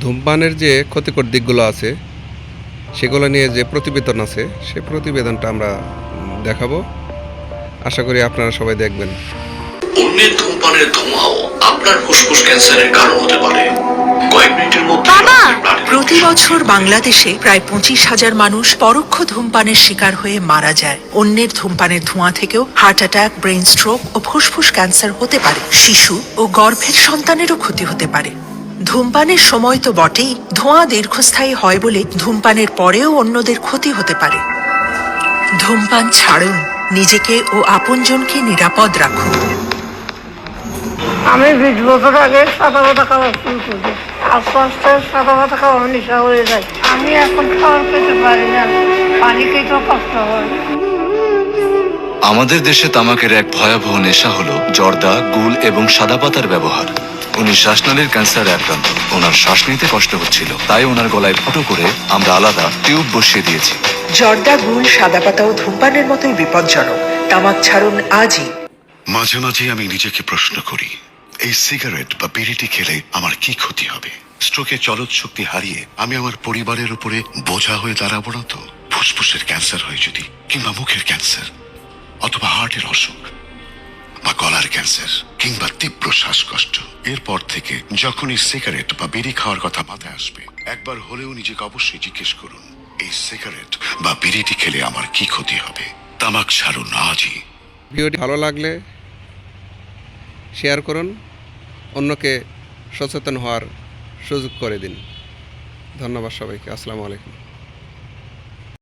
ধূমপানের যে ক্ষতিকর দিকগুলো আছে সেগুলো নিয়ে যে প্রতিবেদন আছে সে প্রতিবেদনটা আমরা দেখাবো। আশা করি আপনারা সবাই দেখবেন। অন্যের ধূমপানের ধোঁয়াও আপনার ফুসফুস ক্যান্সারের কারণ হতে পারে। কয়েক মিনিটের মধ্যে বাবা! আপনার blood-এ প্রতি বছর বাংলাদেশে প্রায় পঁচিশ হাজার মানুষ পরোক্ষ ধূমপানের শিকার হয়ে মারা যায়। অন্যের ধূমপানের ধোঁয়া থেকেও হার্ট অ্যাটাক ব্রেন স্ট্রোক ও ফুসফুস ক্যান্সার হতে পারে। শিশু ও গর্ভের সন্তানেরও ক্ষতি হতে পারে। ধূমপানের সময় তো বটেই ধোঁয়া দীর্ঘস্থায়ী হয় বলে ধূমপানের পরেও অন্যদের ক্ষতি হতে পারে। ধূমপান ছাড়ুন নিজেকে ও আপনজনকে নিরাপদ রাখুন। আমি বিশ বছর আগে সাদা ভাতা খাওয়া শুরু করি আস্তে আস্তে সাদা ভাতা খাওয়া নেশা হয়ে যায়। আমি এখন খাবার খেতে পারি না। পানি খেতেও কষ্ট হয়। আমাদের দেশে তামাকের এক ভয়াবহ নেশা হলো জর্দা গুল এবং সাদা পাতার ব্যবহার। উনি শ্বাসনালীর ক্যান্সারে আক্রান্ত। ওনার শ্বাস নিতে কষ্ট হচ্ছিল। তাই ওনার গলায় ফুটো করে আমরা আলাদা টিউব বসিয়ে দিয়েছি। জর্দা গুল সাদা পাতা ও ধূমপানের মতোই বিপজ্জনক। তামাক ছাড়ুন আজই। মাঝে মাঝে আমি নিজেকে প্রশ্ন করি এই সিগারেট বা বিড়িটি খেলে আমার কি ক্ষতি হবে? স্ট্রোকে চলৎ শক্তি হারিয়ে আমি আমার পরিবারের উপরে বোঝা হয়ে দাঁড়াবো না তো? ফুসফুসের ক্যান্সার হয় যদি কিংবা মুখের ক্যান্সার অথবা হার্টের অসুখ। ক্যান্সার কিংবা তীব্র শ্বাসকষ্ট। এরপর থেকে যখনই সিগারেট বা বিড়ি খাওয়ার কথা মাথায় আসবে, একবার হলেও নিজেকে অবশ্যই জিজ্ঞেস করুন, এই সিগারেট বা বিড়িটি খেলে আমার কি ক্ষতি হবে? তামাক ছাড়ুন আজই। ভিডিওটি ভালো লাগলে শেয়ার করুন, অন্যকে সচেতন হওয়ার সুযোগ করে দিন। ধন্যবাদ সবাইকে, আসসালামু আলাইকুম।